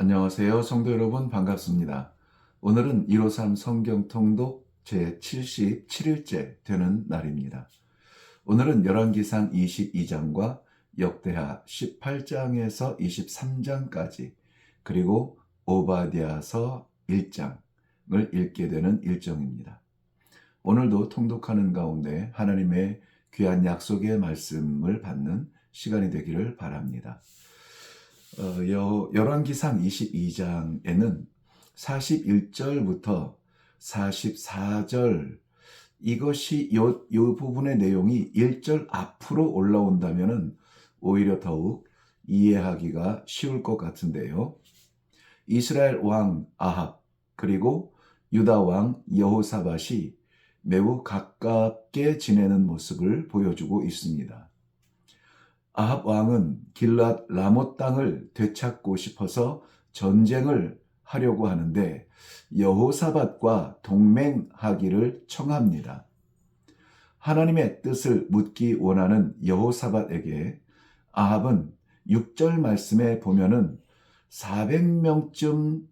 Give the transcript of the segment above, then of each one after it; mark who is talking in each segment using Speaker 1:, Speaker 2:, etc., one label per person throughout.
Speaker 1: 안녕하세요. 성도 여러분 반갑습니다. 오늘은 153 성경 통독 제 77일째 되는 날입니다. 오늘은 열왕기상 22장과 역대하 18장에서 23장까지 그리고 오바디아서 1장을 읽게 되는 일정입니다. 오늘도 통독하는 가운데 하나님의 귀한 약속의 말씀을 받는 시간이 되기를 바랍니다. 어, 여, 열왕기상 22장에는 41절부터 44절 이것이 요, 요 부분의 내용이 1절 앞으로 올라온다면은 오히려 더욱 이해하기가 쉬울 것 같은데요. 이스라엘 왕 아합 그리고 유다 왕 여호사밧이 매우 가깝게 지내는 모습을 보여주고 있습니다. 아합 왕은 길랏 라못 땅을 되찾고 싶어서 전쟁을 하려고 하는데 여호사밧과 동맹하기를 청합니다. 하나님의 뜻을 묻기 원하는 여호사밧에게 아합은 6절 말씀에 보면은 400명쯤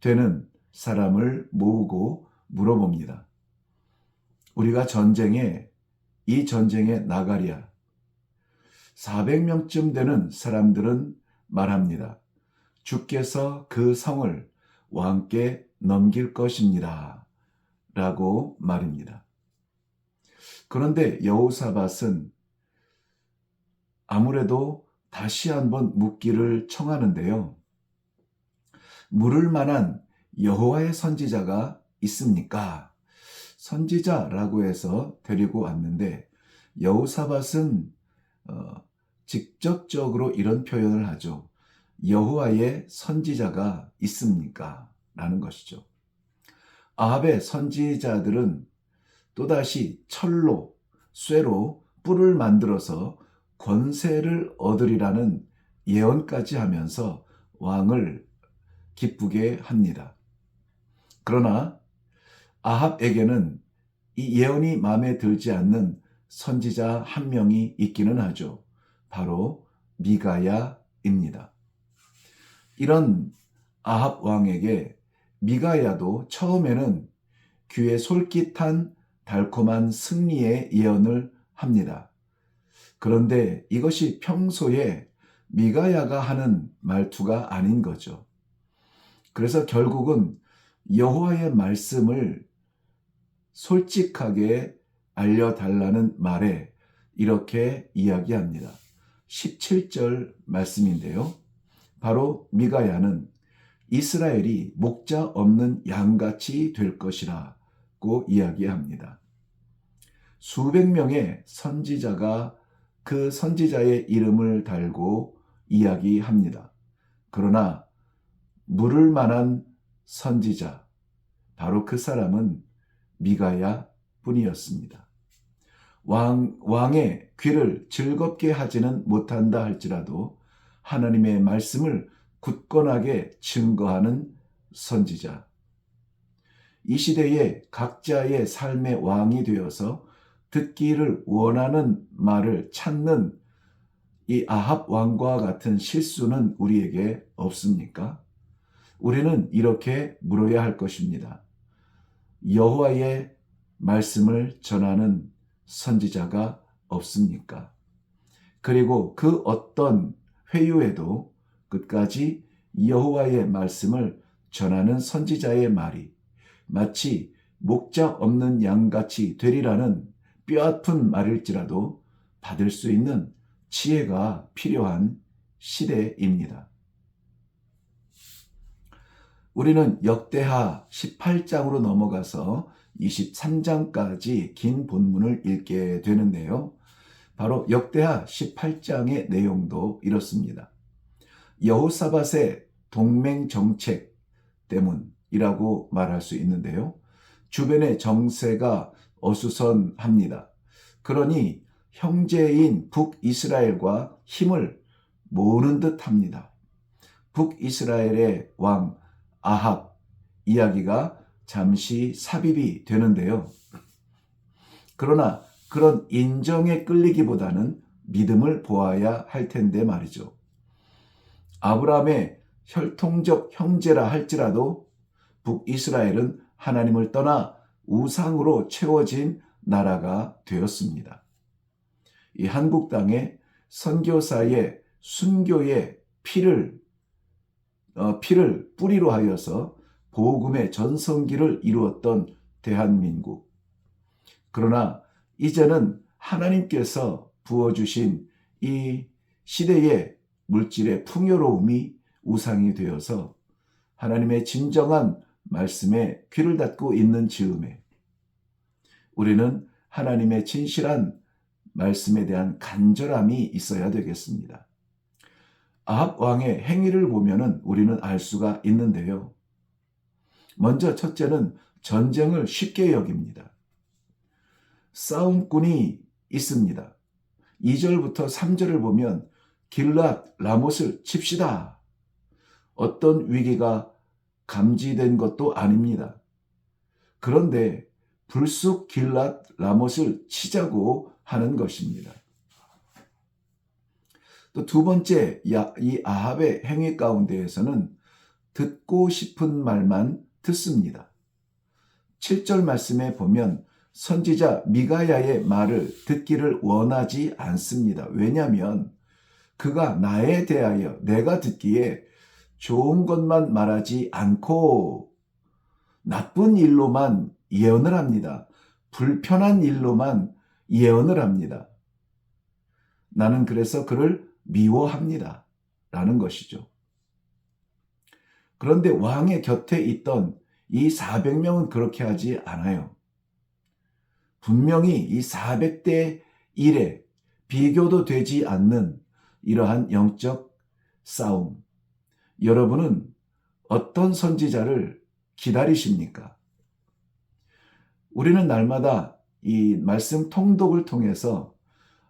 Speaker 1: 되는 사람을 모으고 물어봅니다. 우리가 전쟁에 이 전쟁에 나가랴 400명쯤 되는 사람들은 말합니다. 주께서 그 성을 왕께 넘길 것입니다. 라고 말입니다. 그런데 여호사밧은 아무래도 다시 한번 묻기를 청하는데요. 물을 만한 여호와의 선지자가 있습니까? 선지자라고 해서 데리고 왔는데 여호사밧은 어, 직접적으로 이런 표현을 하죠. 여호와의 선지자가 있습니까? 라는 것이죠. 아합의 선지자들은 또다시 철로, 쇠로 뿔을 만들어서 권세를 얻으리라는 예언까지 하면서 왕을 기쁘게 합니다. 그러나 아합에게는 이 예언이 마음에 들지 않는 선지자 한 명이 있기는 하죠. 바로 미가야입니다. 이런 아합 왕에게 미가야도 처음에는 귀에 솔깃한 달콤한 승리의 예언을 합니다. 그런데 이것이 평소에 미가야가 하는 말투가 아닌 거죠. 그래서 결국은 여호와의 말씀을 솔직하게 알려달라는 말에 이렇게 이야기합니다. 17절 말씀인데요. 바로 미가야는 이스라엘이 목자 없는 양같이 될 것이라고 이야기합니다. 수백 명의 선지자가 그 선지자의 이름을 달고 이야기합니다. 그러나 물을 만한 선지자, 바로 그 사람은 미가야 뿐이었습니다. 왕, 왕의 귀를 즐겁게 하지는 못한다 할지라도 하나님의 말씀을 굳건하게 증거하는 선지자. 이 시대에 각자의 삶의 왕이 되어서 듣기를 원하는 말을 찾는 이 아합 왕과 같은 실수는 우리에게 없습니까? 우리는 이렇게 물어야 할 것입니다. 여호와의 말씀을 전하는 선지자가 없습니까? 그리고 그 어떤 회유에도 끝까지 여호와의 말씀을 전하는 선지자의 말이 마치 목자 없는 양같이 되리라는 뼈아픈 말일지라도 받을 수 있는 지혜가 필요한 시대입니다. 우리는 역대하 18장으로 넘어가서 23장까지 긴 본문을 읽게 되는데요. 바로 역대하 18장의 내용도 이렇습니다. 여호사밧의 동맹 정책 때문이라고 말할 수 있는데요. 주변의 정세가 어수선합니다. 그러니 형제인 북이스라엘과 힘을 모으는 듯 합니다. 북이스라엘의 왕 아합 이야기가 잠시 삽입이 되는데요. 그러나 그런 인정에 끌리기보다는 믿음을 보아야 할 텐데 말이죠. 아브라함의 혈통적 형제라 할지라도 북이스라엘은 하나님을 떠나 우상으로 채워진 나라가 되었습니다. 이 한국 땅에 선교사의 순교의 피를 어, 피를 뿌리로 하여서 복음의 전성기를 이루었던 대한민국. 그러나 이제는 하나님께서 부어주신 이 시대의 물질의 풍요로움이 우상이 되어서 하나님의 진정한 말씀에 귀를 닫고 있는 즈음에 우리는 하나님의 진실한 말씀에 대한 간절함이 있어야 되겠습니다. 아합 왕의 행위를 보면은 우리는 알 수가 있는데요. 먼저 첫째는 전쟁을 쉽게 여깁니다. 싸움꾼이 있습니다. 2절부터 3절을 보면 길랏 라못을 칩시다. 어떤 위기가 감지된 것도 아닙니다. 그런데 불쑥 길랏 라못을 치자고 하는 것입니다. 또 두 번째 이 아합의 행위 가운데에서는 듣고 싶은 말만 듣습니다. 7절 말씀에 보면 선지자 미가야의 말을 듣기를 원하지 않습니다. 왜냐하면 그가 나에 대하여 내가 듣기에 좋은 것만 말하지 않고 나쁜 일로만 예언을 합니다. 불편한 일로만 예언을 합니다. 나는 그래서 그를 미워합니다. 라는 것이죠. 그런데 왕의 곁에 있던 이 400명은 그렇게 하지 않아요. 분명히 이 400대 1에 비교도 되지 않는 이러한 영적 싸움. 여러분은 어떤 선지자를 기다리십니까? 우리는 날마다 이 말씀 통독을 통해서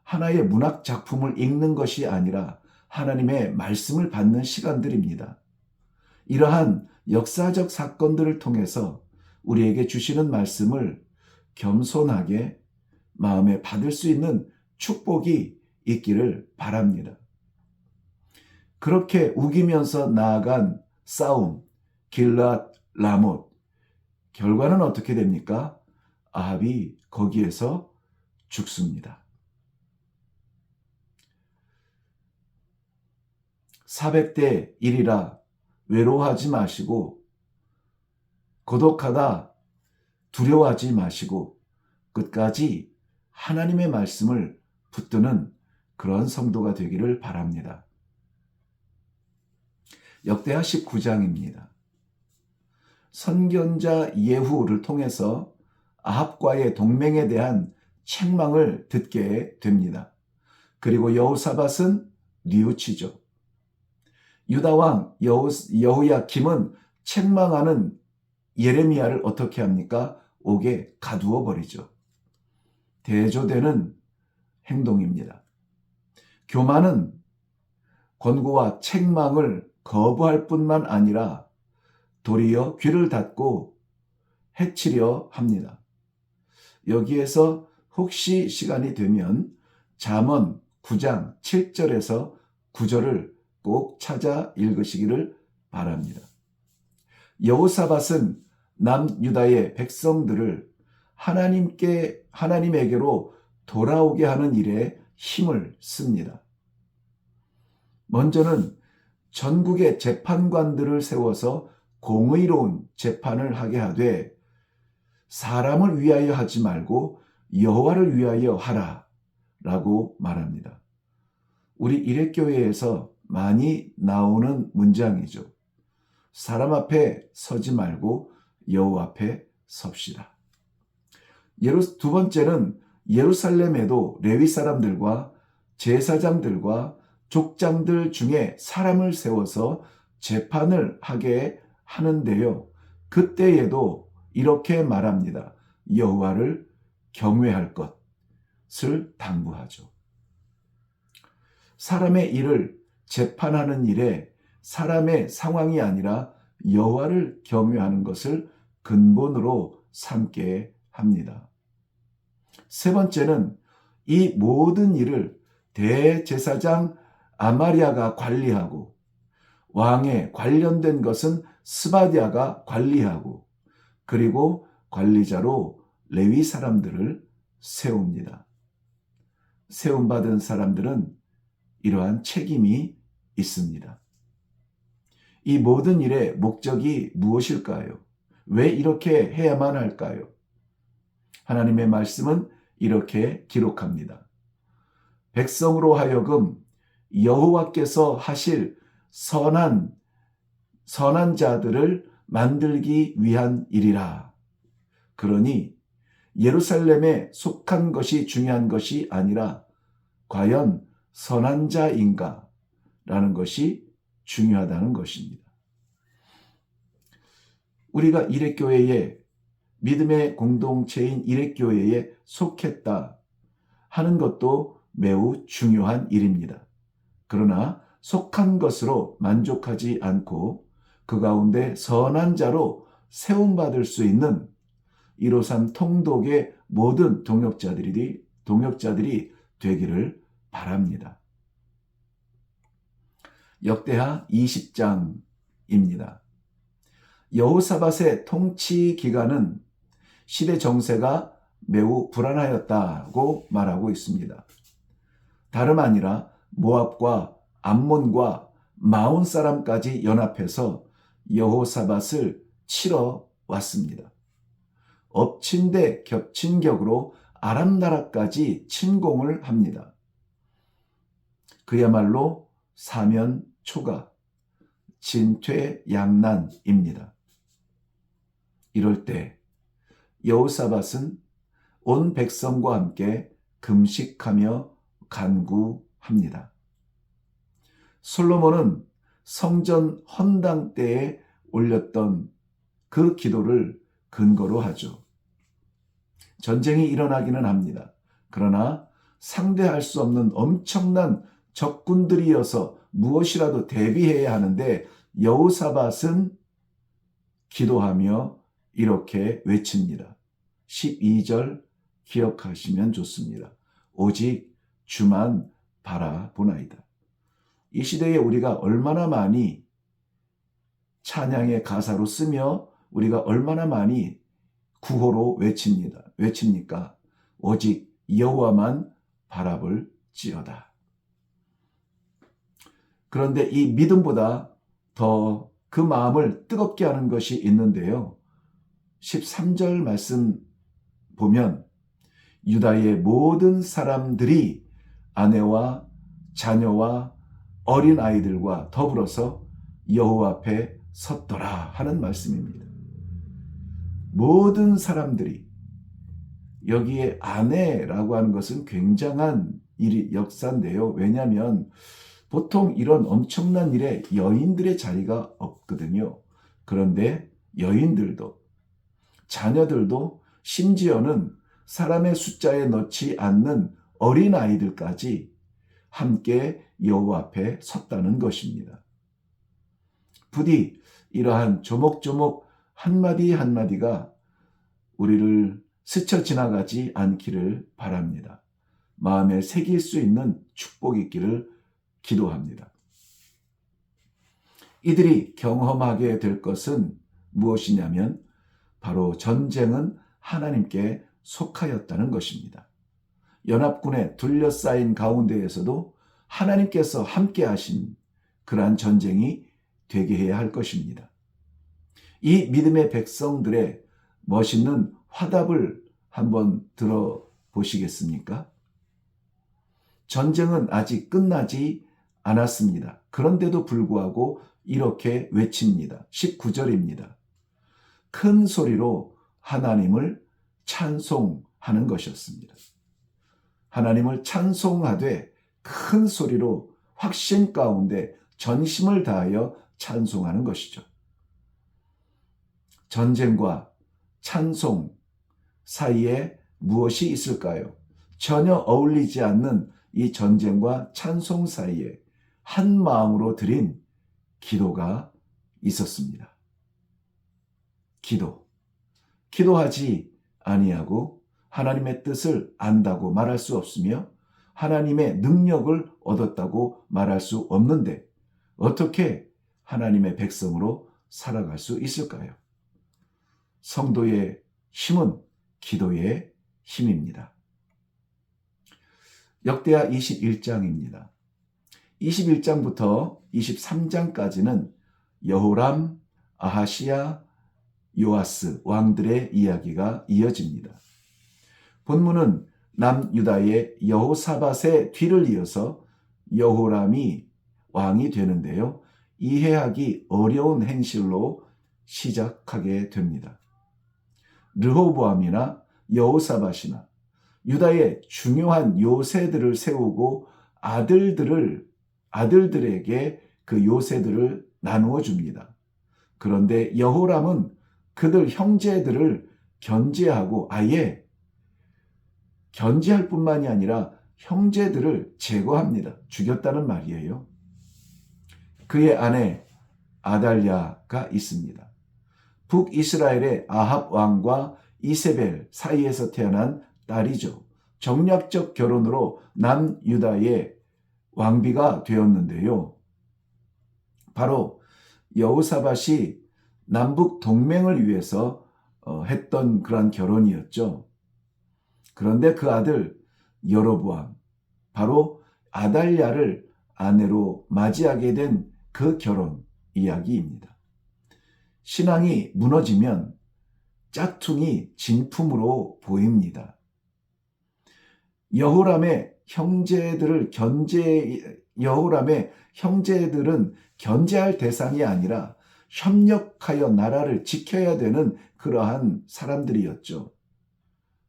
Speaker 1: 하나의 문학 작품을 읽는 것이 아니라 하나님의 말씀을 받는 시간들입니다. 이러한 역사적 사건들을 통해서 우리에게 주시는 말씀을 겸손하게 마음에 받을 수 있는 축복이 있기를 바랍니다. 그렇게 우기면서 나아간 싸움, 길랏 라못. 결과는 어떻게 됩니까? 아합이 거기에서 죽습니다. 400대 1이라 외로워하지 마시고 고독하다 두려워하지 마시고 끝까지 하나님의 말씀을 붙드는 그런 성도가 되기를 바랍니다. 역대하 19장입니다. 선견자 예후를 통해서 아합과의 동맹에 대한 책망을 듣게 됩니다. 그리고 여호사밧은 뉘우치죠. 유다왕 여호야김은 책망하는 예레미야를 어떻게 합니까? 옥에 가두어 버리죠. 대조되는 행동입니다. 교만은 권고와 책망을 거부할 뿐만 아니라 도리어 귀를 닫고 해치려 합니다. 여기에서 혹시 시간이 되면 잠언 9장 7절에서 9절을 꼭 찾아 읽으시기를 바랍니다. 여호사밧은 남유다의 백성들을 하나님께 하나님에게로 돌아오게 하는 일에 힘을 씁니다. 먼저는 전국의 재판관들을 세워서 공의로운 재판을 하게 하되 사람을 위하여 하지 말고 여호와를 위하여 하라라고 말합니다. 우리 일회교회에서 많이 나오는 문장이죠. 사람 앞에 서지 말고 여호와 앞에 섭시다. 두 번째는 예루살렘에도 레위 사람들과 제사장들과 족장들 중에 사람을 세워서 재판을 하게 하는데요. 그때에도 이렇게 말합니다. 여호와를 경외할 것을 당부하죠. 사람의 일을 재판하는 일에 사람의 상황이 아니라 여호와를 경외하는 것을 근본으로 삼게 합니다. 세 번째는 이 모든 일을 대제사장 아마리아가 관리하고 왕에 관련된 것은 스바디아가 관리하고 그리고 관리자로 레위 사람들을 세웁니다. 세움받은 사람들은 이러한 책임이 있습니다. 이 모든 일의 목적이 무엇일까요? 왜 이렇게 해야만 할까요? 하나님의 말씀은 이렇게 기록합니다. 백성으로 하여금 여호와께서 하실 선한 선한 자들을 만들기 위한 일이라. 그러니 예루살렘에 속한 것이 중요한 것이 아니라 과연 선한 자인가? 라는 것이 중요하다는 것입니다. 우리가 일회교회에 믿음의 공동체인 일회교회에 속했다 하는 것도 매우 중요한 일입니다. 그러나 속한 것으로 만족하지 않고 그 가운데 선한 자로 세움받을 수 있는 153 통독의 모든 동역자들이, 동역자들이 되기를 바랍니다. 역대하 20장입니다. 여호사밧의 통치 기간은 시대 정세가 매우 불안하였다고 말하고 있습니다. 다름 아니라 모압과 암몬과 마온 사람까지 연합해서 여호사밧을 치러 왔습니다. 엎친 데 겹친 격으로 아람 나라까지 침공을 합니다. 그야말로 사면 초가 진퇴 양난입니다. 이럴 때 여호사밧은 온 백성과 함께 금식하며 간구합니다. 솔로몬은 성전 헌당 때에 올렸던 그 기도를 근거로 하죠. 전쟁이 일어나기는 합니다. 그러나 상대할 수 없는 엄청난 적군들이어서 무엇이라도 대비해야 하는데 여우사밧은 기도하며 이렇게 외칩니다. 12절 기억하시면 좋습니다. 오직 주만 바라보나이다. 이 시대에 우리가 얼마나 많이 찬양의 가사로 쓰며 우리가 얼마나 많이 구호로 외칩니다. 외칩니까? 오직 여호와만 바라볼지어다. 그런데 이 믿음보다 더 그 마음을 뜨겁게 하는 것이 있는데요. 13절 말씀 보면 유다의 모든 사람들이 아내와 자녀와 어린 아이들과 더불어서 여호와 앞에 섰더라 하는 말씀입니다. 모든 사람들이 여기에 아내라고 하는 것은 굉장한 일이 역사인데요. 왜냐하면 보통 이런 엄청난 일에 여인들의 자리가 없거든요. 그런데 여인들도 자녀들도 심지어는 사람의 숫자에 넣지 않는 어린 아이들까지 함께 여호와 앞에 섰다는 것입니다. 부디 이러한 조목조목 한마디 한마디가 우리를 스쳐 지나가지 않기를 바랍니다. 마음에 새길 수 있는 축복이 있기를 기도합니다. 이들이 경험하게 될 것은 무엇이냐면 바로 전쟁은 하나님께 속하였다는 것입니다. 연합군에 둘러싸인 가운데에서도 하나님께서 함께 하신 그러한 전쟁이 되게 해야 할 것입니다. 이 믿음의 백성들의 멋있는 화답을 한번 들어보시겠습니까? 전쟁은 아직 끝나지 않았습니다. 그런데도 불구하고 이렇게 외칩니다. 19절입니다. 큰 소리로 하나님을 찬송하는 것이었습니다. 하나님을 찬송하되 큰 소리로 확신 가운데 전심을 다하여 찬송하는 것이죠. 전쟁과 찬송 사이에 무엇이 있을까요? 전혀 어울리지 않는 이 전쟁과 찬송 사이에 한 마음으로 드린 기도가 있었습니다. 기도. 기도하지 아니하고 하나님의 뜻을 안다고 말할 수 없으며 하나님의 능력을 얻었다고 말할 수 없는데 어떻게 하나님의 백성으로 살아갈 수 있을까요? 성도의 힘은 기도의 힘입니다. 역대하 21장입니다. 21장부터 23장까지는 여호람, 아하시아, 요아스 왕들의 이야기가 이어집니다. 본문은 남유다의 여호사밧의 뒤를 이어서 여호람이 왕이 되는데요. 이해하기 어려운 행실로 시작하게 됩니다. 르호보암이나 여호사밧이나 유다의 중요한 요새들을 세우고 아들들을 아들들에게 그 요새들을 나누어 줍니다. 그런데 여호람은 그들 형제들을 견제하고 아예 견제할 뿐만이 아니라 형제들을 제거합니다. 죽였다는 말이에요. 그의 아내 아달랴가 있습니다. 북이스라엘의 아합 왕과 이세벨 사이에서 태어난 딸이죠. 정략적 결혼으로 남유다의 왕비가 되었는데요. 바로 여우사밭이 남북 동맹을 위해서 어, 했던 그러한 결혼이었죠. 그런데 그 아들 여로보암 바로 아달랴를 아내로 맞이하게 된 그 결혼 이야기입니다. 신앙이 무너지면 짝퉁이 진품으로 보입니다. 여호람의 형제들을 견제 여호람의 형제들은 견제할 대상이 아니라 협력하여 나라를 지켜야 되는 그러한 사람들이었죠.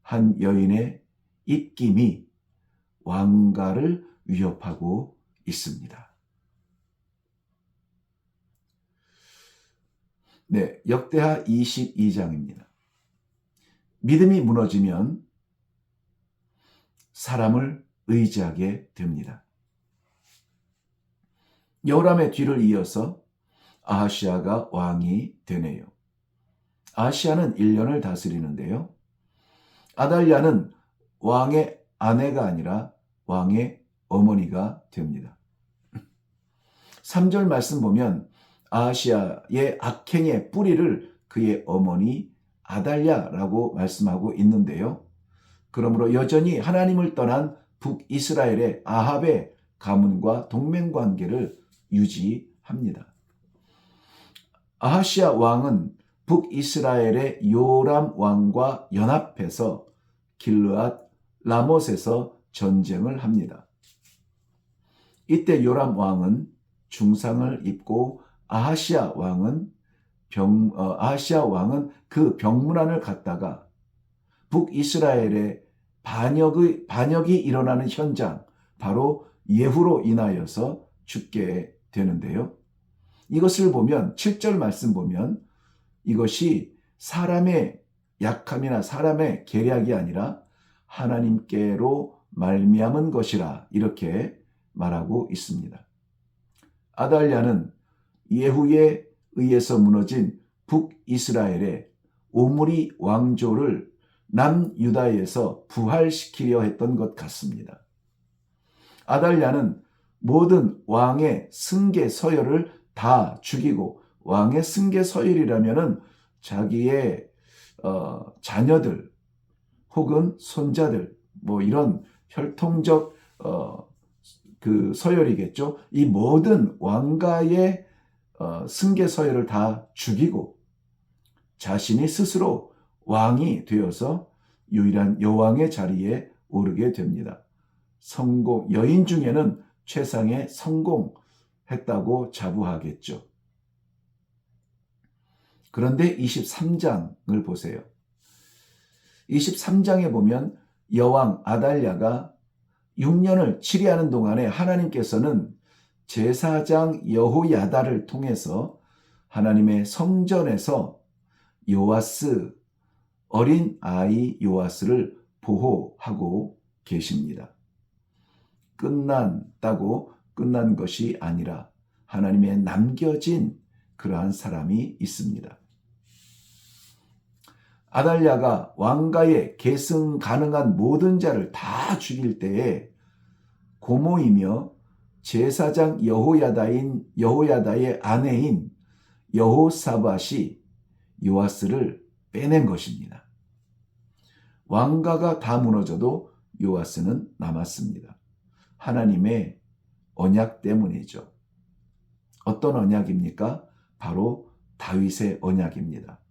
Speaker 1: 한 여인의 입김이 왕가를 위협하고 있습니다. 네, 역대하 22장입니다. 믿음이 무너지면 사람을 의지하게 됩니다. 여호람의 뒤를 이어서 아하시아가 왕이 되네요. 아시아는 1년을 다스리는데요. 아달랴는 왕의 아내가 아니라 왕의 어머니가 됩니다. 3절 말씀 보면 아시아의 악행의 뿌리를 그의 어머니 아달랴라고 말씀하고 있는데요. 그러므로 여전히 하나님을 떠난 북이스라엘의 아합의 가문과 동맹 관계를 유지합니다. 아하시아 왕은 북이스라엘의 요람 왕과 연합해서 길르앗 라못에서 전쟁을 합니다. 이때 요람 왕은 중상을 입고 아하시아 왕은 병 어, 아하시아 왕은 그 병문안을 갖다가 북이스라엘의 반역의 반역이 일어나는 현장 바로 예후로 인하여서 죽게 되는데요. 이것을 보면 7절 말씀 보면 이것이 사람의 약함이나 사람의 계략이 아니라 하나님께로 말미암은 것이라 이렇게 말하고 있습니다. 아달랴는 예후에 의해서 무너진 북이스라엘의 오므리 왕조를 남유다에서 부활시키려 했던 것 같습니다. 아달랴는 모든 왕의 승계 서열을 다 죽이고 왕의 승계 서열이라면은 자기의 어, 자녀들 혹은 손자들 뭐 이런 혈통적 어, 그 서열이겠죠. 이 모든 왕가의 어, 승계 서열을 다 죽이고 자신이 스스로 왕이 되어서 유일한 여왕의 자리에 오르게 됩니다. 성공 여인 중에는 최상의 성공했다고 자부하겠죠. 그런데 23장을 보세요. 23장에 보면 여왕 아달랴가 6년을 치리하는 동안에 하나님께서는 제사장 여호야다를 통해서 하나님의 성전에서 요아스 어린 아이 요아스를 보호하고 계십니다. 끝난다고 끝난 것이 아니라 하나님의 남겨진 그러한 사람이 있습니다. 아달랴가 왕가에 계승 가능한 모든 자를 다 죽일 때에 고모이며 제사장 여호야다인 여호야다의 아내인 여호사밧이 요아스를 빼낸 것입니다. 왕가가 다 무너져도 요아스는 남았습니다. 하나님의 언약 때문이죠. 어떤 언약입니까? 바로 다윗의 언약입니다.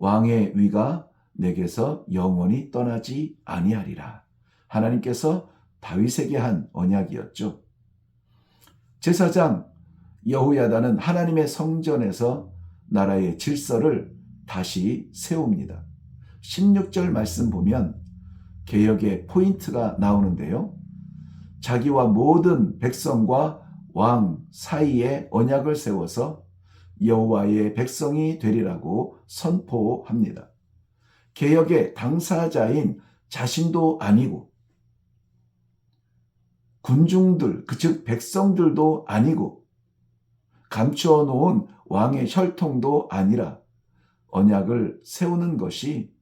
Speaker 1: 왕의 위가 내게서 영원히 떠나지 아니하리라. 하나님께서 다윗에게 한 언약이었죠. 제사장 여호야다는 하나님의 성전에서 나라의 질서를 다시 세웁니다. 16절 말씀 보면 개혁의 포인트가 나오는데요. 자기와 모든 백성과 왕 사이에 언약을 세워서 여호와의 백성이 되리라고 선포합니다. 개혁의 당사자인 자신도 아니고 군중들, 그 즉 백성들도 아니고 감추어 놓은 왕의 혈통도 아니라 언약을 세우는 것이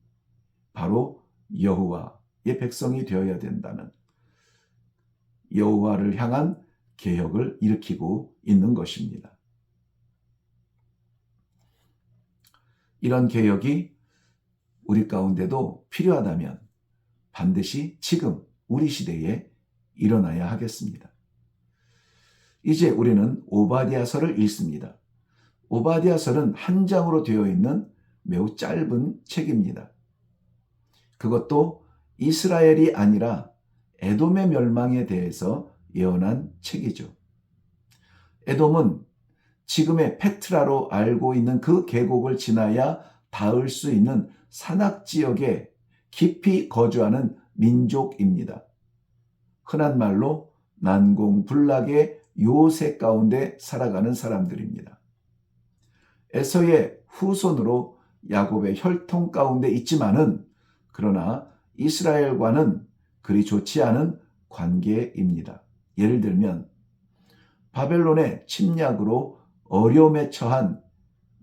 Speaker 1: 바로 여호와의 백성이 되어야 된다는 여호와를 향한 개혁을 일으키고 있는 것입니다. 이런 개혁이 우리 가운데도 필요하다면 반드시 지금 우리 시대에 일어나야 하겠습니다. 이제 우리는 오바디아서를 읽습니다. 오바디아서는 한 장으로 되어 있는 매우 짧은 책입니다. 그것도 이스라엘이 아니라 에돔의 멸망에 대해서 예언한 책이죠. 에돔은 지금의 페트라로 알고 있는 그 계곡을 지나야 닿을 수 있는 산악 지역에 깊이 거주하는 민족입니다. 흔한 말로 난공불락의 요새 가운데 살아가는 사람들입니다. 에서의 후손으로 야곱의 혈통 가운데 있지만은 그러나 이스라엘과는 그리 좋지 않은 관계입니다. 예를 들면 바벨론의 침략으로 어려움에 처한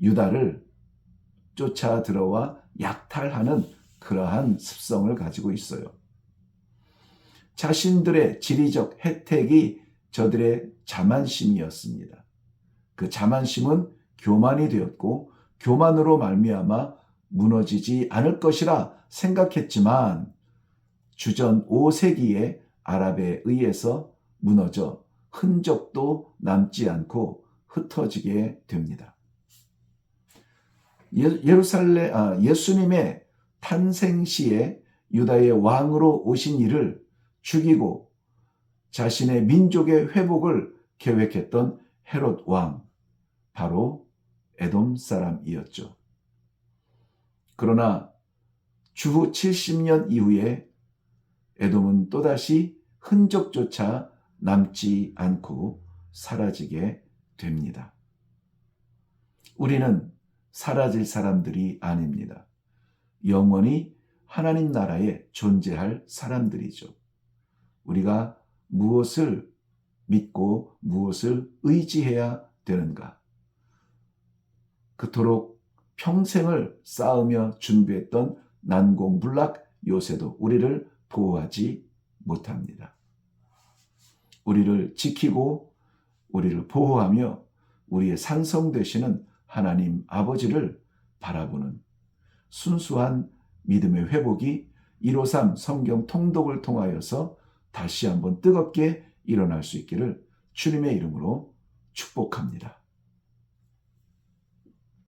Speaker 1: 유다를 쫓아 들어와 약탈하는 그러한 습성을 가지고 있어요. 자신들의 지리적 혜택이 저들의 자만심이었습니다. 그 자만심은 교만이 되었고 교만으로 말미암아 무너지지 않을 것이라 생각했지만 주전 5세기에 아랍에 의해서 무너져 흔적도 남지 않고 흩어지게 됩니다. 예, 예루살렘 아, 예수님의 탄생 시에 유다의 왕으로 오신 이를 죽이고 자신의 민족의 회복을 계획했던 헤롯 왕 바로 에돔 사람이었죠. 그러나 주후 70년 이후에 에돔은 또다시 흔적조차 남지 않고 사라지게 됩니다. 우리는 사라질 사람들이 아닙니다. 영원히 하나님 나라에 존재할 사람들이죠. 우리가 무엇을 믿고 무엇을 의지해야 되는가? 그토록 평생을 쌓으며 준비했던 난공불락 요새도 우리를 보호하지 못합니다. 우리를 지키고 우리를 보호하며 우리의 산성 되시는 하나님 아버지를 바라보는 순수한 믿음의 회복이 153 성경 통독을 통하여서 다시 한번 뜨겁게 일어날 수 있기를 주님의 이름으로 축복합니다.